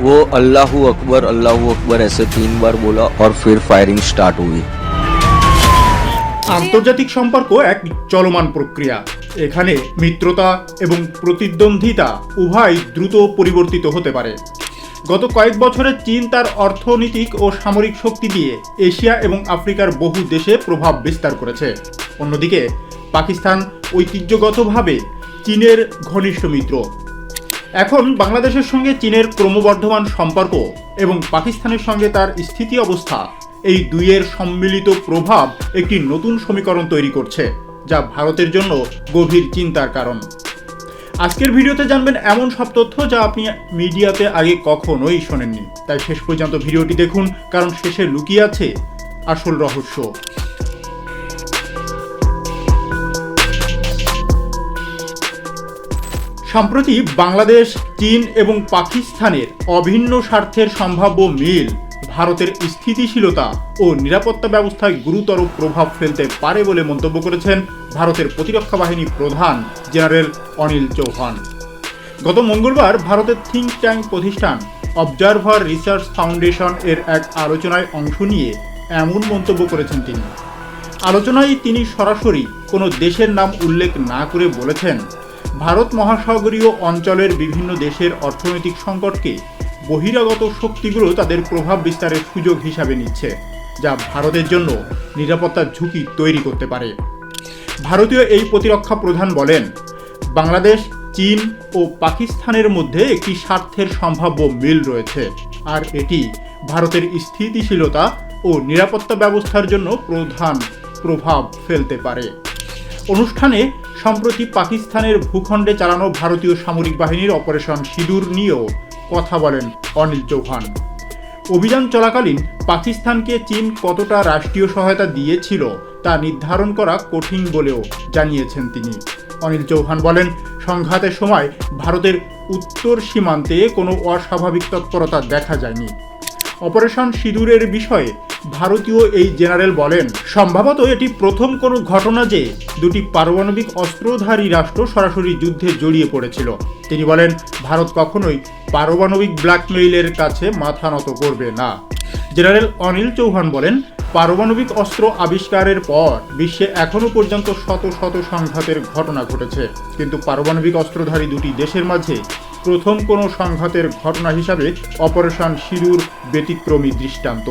वो अल्लाह अकबर अल्लाह अकबर ऐसे तीन बार बोला और फिर फायरिंग स्टार्ट हुई আন্তর্জাতিক সম্পর্ক এক চলমান প্রক্রিয়া এখানে মিত্রতা এবং প্রতিদ্বন্দ্বিতা উভয় দ্রুত পরিবর্তিত হতে পারে গত কয়েক বছরে চীন তার অর্থনৈতিক ও সামরিক শক্তি দিয়ে এশিয়া এবং আফ্রিকার বহু দেশে প্রভাব বিস্তার করেছে অন্যদিকে পাকিস্তান ঐতিহ্যগতভাবে চীনের ঘনিষ্ঠ মিত্র এখন বাংলাদেশের সঙ্গে চীনের ক্রমবর্ধমান সম্পর্ক এবং পাকিস্তানের সঙ্গে তার স্থিতি অবস্থা, এই দুইয়ের সম্মিলিত প্রভাব একটি নতুন সমীকরণ তৈরি করছে, যা ভারতের জন্য গভীর চিন্তার কারণ। আজকের ভিডিওতে জানবেন এমন সব তথ্য যা আপনি মিডিয়াতে আগে কখনোই শোনেননি। তাই শেষ পর্যন্ত ভিডিওটি দেখুন, কারণ শেষে লুকিয়ে আছে আসল রহস্য। সম্প্রতি বাংলাদেশ, চীন এবং পাকিস্তানের অভিন্ন স্বার্থের সম্ভাব্য মিল, ভারতের স্থিতিশীলতা ও নিরাপত্তা ব্যবস্থায় গুরুতর প্রভাব ফেলতে পারে বলে মন্তব্য করেছেন ভারতের প্রতিরক্ষা বাহিনী প্রধান জেনারেল অনিল চৌহান। গত মঙ্গলবার ভারতের থিঙ্ক ট্যাঙ্ক প্রতিষ্ঠান অবজারভার রিসার্চ ফাউন্ডেশন এর এক আলোচনায় অংশ নিয়ে এমন মন্তব্য করেছেন তিনি। আলোচনায় তিনি সরাসরি কোনো দেশের নাম উল্লেখ না করে বলেছেন ভারত মহাসাগরীয় অঞ্চলের বিভিন্ন দেশের অর্থনৈতিক সংকটকে বহিরাগত শক্তিগুলো তাদের প্রভাব বিস্তারের সুযোগ হিসাবে নিচ্ছে, যা ভারতের জন্য নিরাপত্তার ঝুঁকি তৈরি করতে পারে। ভারতীয় এই প্রতিরক্ষা প্রধান বলেন, বাংলাদেশ, চীন ও পাকিস্তানের মধ্যে একটি স্বার্থের সম্ভাব্য মিল রয়েছে, আর এটি ভারতের স্থিতিশীলতা ও নিরাপত্তা ব্যবস্থার জন্য প্রধান প্রভাব ফেলতে পারে। অনুষ্ঠানে সম্প্রতি পাকিস্তানের ভূখণ্ডে চালানো ভারতীয় সামরিক বাহিনীর অপারেশন সিঁদুর নিয়েও কথা বলেন অনিল চৌহান। অভিযান চলাকালীন পাকিস্তানকে চীন কতটা রাষ্ট্রীয় সহায়তা দিয়েছিল তা নির্ধারণ করা কঠিন বলেও জানিয়েছেন তিনি। অনিল চৌহান বলেন, সংঘাতের সময় ভারতের উত্তর সীমান্তে কোনো অস্বাভাবিক তৎপরতা দেখা যায়নি। অপারেশন সিঁদুরের বিষয়ে ভারতীয় এই জেনারেল বলেন, সম্ভবত এটি প্রথম কোনো ঘটনা যে দুটি পারমাণবিক অস্ত্রধারী রাষ্ট্র সরাসরি যুদ্ধে জড়িয়ে পড়েছিল। তিনি বলেন, ভারত কখনোই পারমাণবিক ব্ল্যাকমেইলের কাছে মাথা নত করবে না। জেনারেল অনিল চৌহান বলেন, পারমাণবিক অস্ত্র আবিষ্কারের পর বিশ্বে এখনও পর্যন্ত শত শত সংঘাতের ঘটনা ঘটেছে। কিন্তু পারমাণবিক অস্ত্রধারী দুটি দেশের মাঝে প্রথম কোনো সংঘাতের ঘটনা হিসাবে অপারেশন সিঁদুর ব্যতিক্রমী দৃষ্টান্ত।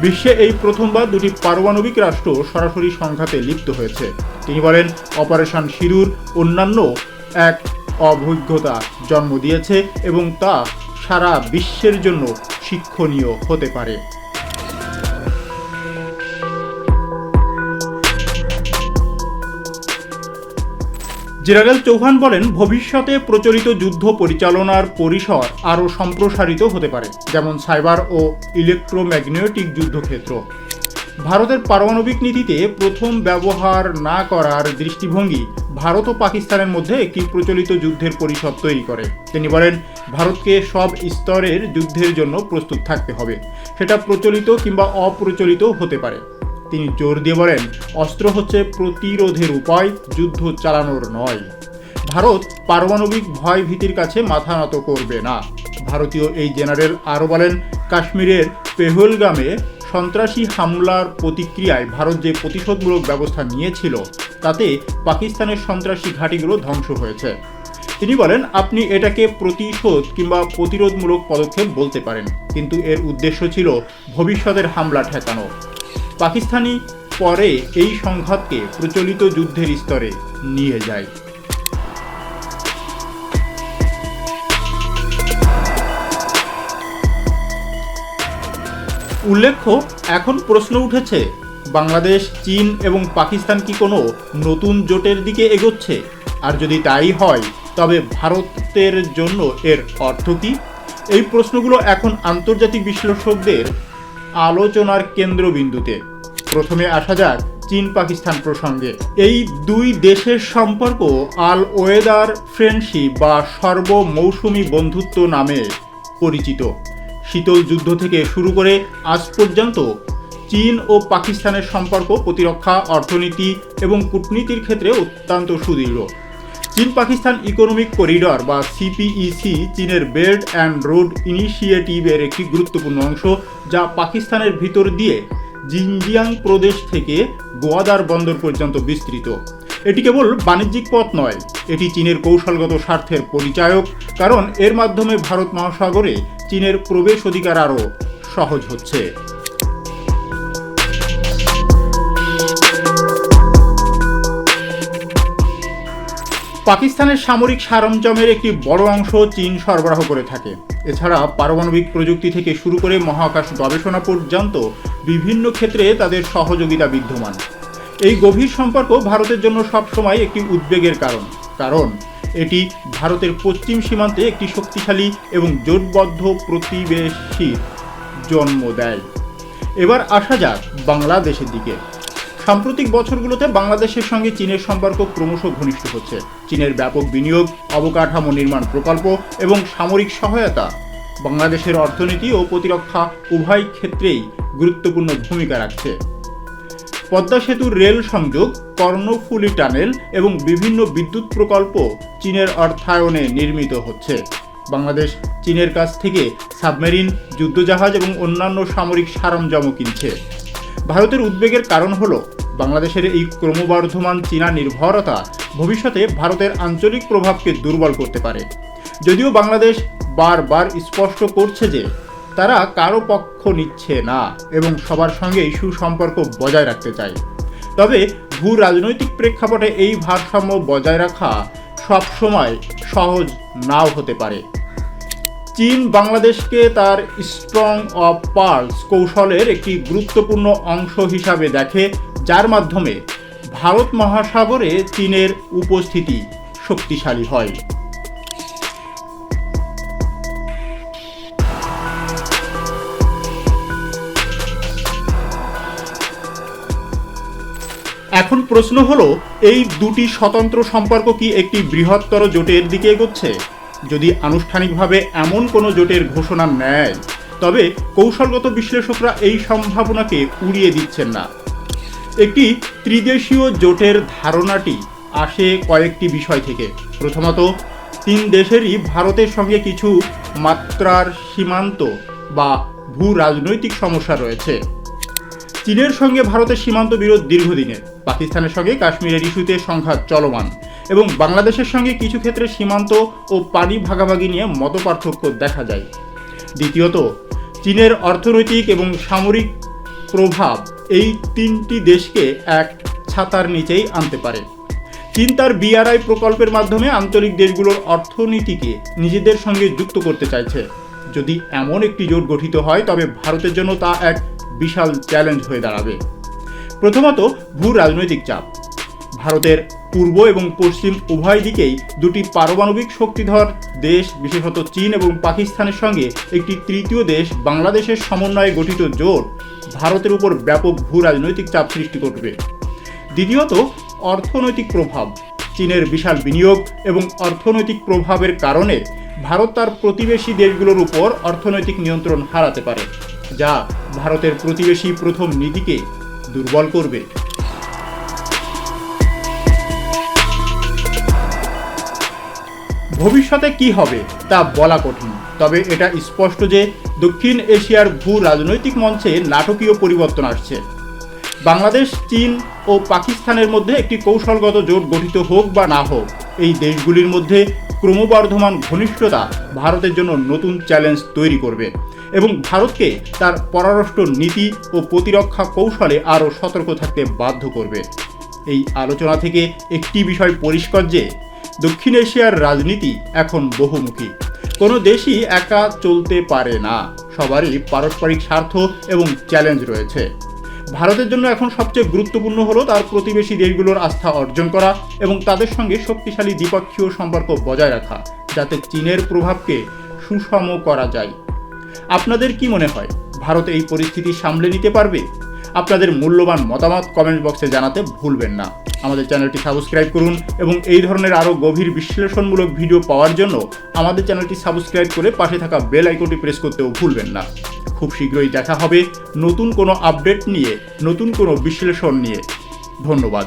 বিশ্বে এই প্রথমবার দুটি পারমাণবিক রাষ্ট্র সরাসরি সংঘাতে লিপ্ত হয়েছে। তিনি বলেন, অপারেশন সিঁদুর অন্যান্য এক অভিজ্ঞতা জন্ম দিয়েছে এবং তা সারা বিশ্বের জন্য শিক্ষণীয় হতে পারে। জেনারেল চৌহান বলেন, ভবিষ্যতে প্রচলিত যুদ্ধ পরিচালনার পরিসর আরও সম্প্রসারিত হতে পারে, যেমন সাইবার ও ইলেকট্রোম্যাগনেটিক যুদ্ধক্ষেত্র। ভারতের পারমাণবিক নীতিতে প্রথম ব্যবহার না করার দৃষ্টিভঙ্গি ভারত ও পাকিস্তানের মধ্যে একটি প্রচলিত যুদ্ধের পরিসর তৈরি করে। তিনি বলেন, ভারতকে সব স্তরের যুদ্ধের জন্য প্রস্তুত থাকতে হবে। সেটা প্রচলিত কিংবা অপ্রচলিত হতে পারে। তিনি জোর দিয়ে বলেন, অস্ত্র হচ্ছে প্রতিরোধের উপায়, যুদ্ধ চালানোর নয়। ভারত পারমাণবিক ভয় ভীতির কাছে মাথা নত করবে না। ভারতীয় এই জেনারেল আরও বলেন, কাশ্মীরের পেহলগামে সন্ত্রাসী হামলার প্রতিক্রিয়ায় ভারত যে প্রতিশোধমূলক ব্যবস্থা নিয়েছিল, তাতে পাকিস্তানের সন্ত্রাসী ঘাঁটিগুলো ধ্বংস হয়েছে। তিনি বলেন, আপনি এটাকে প্রতিশোধ কিংবা প্রতিরোধমূলক পদক্ষেপ বলতে পারেন, কিন্তু এর উদ্দেশ্য ছিল ভবিষ্যতের হামলা ঠেকানো। পাকিস্তানি পরে এই সংঘাতকে প্রচলিত যুদ্ধের স্তরে নিয়ে যায়। উল্লেখ্য, এখন প্রশ্ন উঠেছে, বাংলাদেশ, চীন এবং পাকিস্তান কি কোনো নতুন জোটের দিকে এগোচ্ছে? আর যদি তাই হয়, তবে ভারতের জন্য এর অর্থ কী? এই প্রশ্নগুলো এখন আন্তর্জাতিক বিশ্লেষকদের আলোচনার কেন্দ্রবিন্দুতে। প্রথমে আসা যাক চীন পাকিস্তান প্রসঙ্গে। এই দুই দেশের সম্পর্ক আল ওয়েদার, ফ্রেন্ডশিপ বা সর্বমৌসুমী বন্ধুত্ব নামে পরিচিত। শীতল যুদ্ধ থেকে শুরু করে আজ পর্যন্ত চীন ও পাকিস্তানের সম্পর্ক প্রতিরক্ষা, অর্থনীতি এবং কূটনীতির ক্ষেত্রে অত্যন্ত সুদৃঢ়। চীন পাকিস্তান ইকোনমিক করিডর বা সিপিইসি চীনের বেল্ট অ্যান্ড রোড ইনিশিয়েটিভের একটি গুরুত্বপূর্ণ অংশ, যা পাকিস্তানের ভিতর দিয়ে জিনজিয়াং প্রদেশ থেকে গোয়াদার বন্দর পর্যন্ত বিস্তৃত। এটি কেবল বাণিজ্যিক পথ নয়, এটি চীনের কৌশলগত স্বার্থের পরিচায়ক, কারণ এর মাধ্যমে ভারত মহাসাগরে চীনের প্রবেশ অধিকার আরও সহজ হচ্ছে। পাকিস্তানের সামরিক সরঞ্জামের একটি বড় অংশ চীন সরবরাহ করে থাকে। এছাড়া পারমাণবিক প্রযুক্তি থেকে শুরু করে মহাকাশ গবেষণা পর্যন্ত বিভিন্ন ক্ষেত্রে তাদের সহযোগিতা বিদ্যমান। এই গভীর সম্পর্ক ভারতের জন্য সবসময় একটি উদ্বেগের কারণ। কারণ, এটি ভারতের পশ্চিম সীমান্তে একটি শক্তিশালী এবং জোটবদ্ধ প্রতিবেশীর জন্ম দেয়। এবার আসা যাক বাংলাদেশের দিকে। সাম্প্রতিক বছরগুলোতে বাংলাদেশের সঙ্গে চীনের সম্পর্ক ক্রমশ ঘনিষ্ঠ হচ্ছে। চীনের ব্যাপক বিনিয়োগ, অবকাঠামো নির্মাণ প্রকল্প এবং সামরিক সহায়তা। বাংলাদেশের অর্থনীতি ও প্রতিরক্ষা উভয় ক্ষেত্রেই গুরুত্বপূর্ণ ভূমিকা রাখছে। পদ্মা সেতুর রেল সংযোগ, কর্ণফুলি টানেল এবং বিভিন্ন বিদ্যুৎ প্রকল্প চীনের অর্থায়নে নির্মিত হচ্ছে। বাংলাদেশ চীনের কাছ থেকে সাবমেরিন, যুদ্ধজাহাজ এবং অন্যান্য সামরিক সরঞ্জামও কিনছে। ভারতের উদ্বেগের কারণ হল বাংলাদেশের এই ক্রমবর্ধমান চীনা নির্ভরতা ভবিষ্যতে ভারতের আঞ্চলিক প্রভাবকে দুর্বল করতে পারে। যদিও বাংলাদেশ বারবার স্পষ্ট করছে যে তারা কারও পক্ষ নিচ্ছে না এবং সবার সঙ্গেই সুসম্পর্ক বজায় রাখতে চায়। তবে ভূ রাজনৈতিক প্রেক্ষাপটে এই ভারসাম্য বজায় রাখা সবসময় সহজ নাও হতে পারে। চীন বাংলাদেশকে তার স্ট্রং অফ পার্লস কৌশলের একটি গুরুত্বপূর্ণ অংশ হিসাবে দেখে, যার মাধ্যমে ভারত মহাসাগরে চীনের উপস্থিতি শক্তিশালী হয়। এখন প্রশ্ন হলো, এই দুটি স্বতন্ত্র সম্পর্ক কি একটি বৃহত্তর জোটের দিকে এগোচ্ছে? যদি আনুষ্ঠানিকভাবে এমন কোনো জোটের ঘোষণা নেয়, তবে কৌশলগত বিশ্লেষকরা এই সম্ভাবনাকে উড়িয়ে দিচ্ছেন না। একটি ত্রিদেশীয় জোটের ধারণাটি আসে কয়েকটি বিষয় থেকে। প্রথমত, তিন দেশেরই ভারতের সঙ্গে কিছু মাত্রার সীমান্ত বা ভূ রাজনৈতিক সমস্যা রয়েছে। চীনের সঙ্গে ভারতের সীমান্ত বিরোধ দীর্ঘদিনের, পাকিস্তানের সঙ্গে কাশ্মীরের ইস্যুতে সংঘাত চলমান। এবং বাংলাদেশের সঙ্গে কিছু ক্ষেত্রে সীমান্ত ও পানি ভাগাভাগি নিয়ে মতপার্থক্য দেখা যায়। দ্বিতীয়ত, চীনের অর্থনৈতিক এবং সামরিক প্রভাব এই তিনটি দেশকে এক ছাতার নিচেই আনতে পারে। চীন তার বিআরআই প্রকল্পের মাধ্যমে আঞ্চলিক দেশগুলোর অর্থনীতিকে নিজেদের সঙ্গে যুক্ত করতে চাইছে। যদি এমন একটি জোট গঠিত হয়, তবে ভারতের জন্য তা এক বিশাল চ্যালেঞ্জ হয়ে দাঁড়াবে। প্রথমত ভূ রাজনৈতিক চাপ। ভারতের পূর্ব এবং পশ্চিম উভয় দিকেই দুটি পারমাণবিক শক্তিধর দেশ, বিশেষত চীন এবং পাকিস্তানের সঙ্গে একটি তৃতীয় দেশ, বাংলাদেশের সমন্বয়ে গঠিত জোট, ভারতের উপর ব্যাপক ভূ রাজনৈতিক চাপ সৃষ্টি করবে। দ্বিতীয়ত, অর্থনৈতিক প্রভাব। চীনের বিশাল বিনিয়োগ এবং অর্থনৈতিক প্রভাবের কারণে ভারত তার প্রতিবেশী দেশগুলোর উপর অর্থনৈতিক নিয়ন্ত্রণ হারাতে পারে, যা ভারতের প্রতিবেশী প্রথম নীতিকে দুর্বল করবে। ভবিষ্যতে কি হবে তা বলা কঠিন। তবে এটা স্পষ্ট যে দক্ষিণ এশিয়ার ভূ রাজনৈতিক মঞ্চে নাটকীয় পরিবর্তন আসছে। বাংলাদেশ, চীন ও পাকিস্তানের মধ্যে একটি কৌশলগত জোট গঠিত হোক বা না হোক, এই দেশগুলির মধ্যে ক্রমবর্ধমান ঘনিষ্ঠতা ভারতের জন্য নতুন চ্যালেঞ্জ তৈরি করবে এবং ভারতকে তার পররাষ্ট্র নীতি ও প্রতিরক্ষা কৌশলে আরও সতর্ক থাকতে বাধ্য করবে। এই আলোচনা থেকে একটি বিষয় পরিষ্কার যে দক্ষিণ এশিয়ার রাজনীতি এখন বহুমুখী। কোনো দেশই একা চলতে পারে না। সবারই পারস্পরিক স্বার্থ এবং চ্যালেঞ্জ রয়েছে। ভারতের জন্য এখন সবচেয়ে গুরুত্বপূর্ণ হলো তার প্রতিবেশী দেশগুলোর আস্থা অর্জন করা এবং তাদের সঙ্গে শক্তিশালী দ্বিপক্ষীয় সম্পর্ক বজায় রাখা, যাতে চীনের প্রভাবকে সুষম করা যায়। আপনাদের কি মনে হয়, ভারত এই পরিস্থিতি সামলে নিতে পারবে? আপনাদের মূল্যবান মতামত কমেন্ট বক্সে জানাতে ভুলবেন না। আমাদের চ্যানেলটি সাবস্ক্রাইব করুন এবং এই ধরনের আরও গভীর বিশ্লেষণমূলক ভিডিও পাওয়ার জন্য আমাদের চ্যানেলটি সাবস্ক্রাইব করে পাশে থাকা বেল আইকনটি প্রেস করতেও ভুলবেন না। খুব শীঘ্রই দেখা হবে নতুন কোনো আপডেট নিয়ে, নতুন কোনো বিশ্লেষণ নিয়ে। ধন্যবাদ।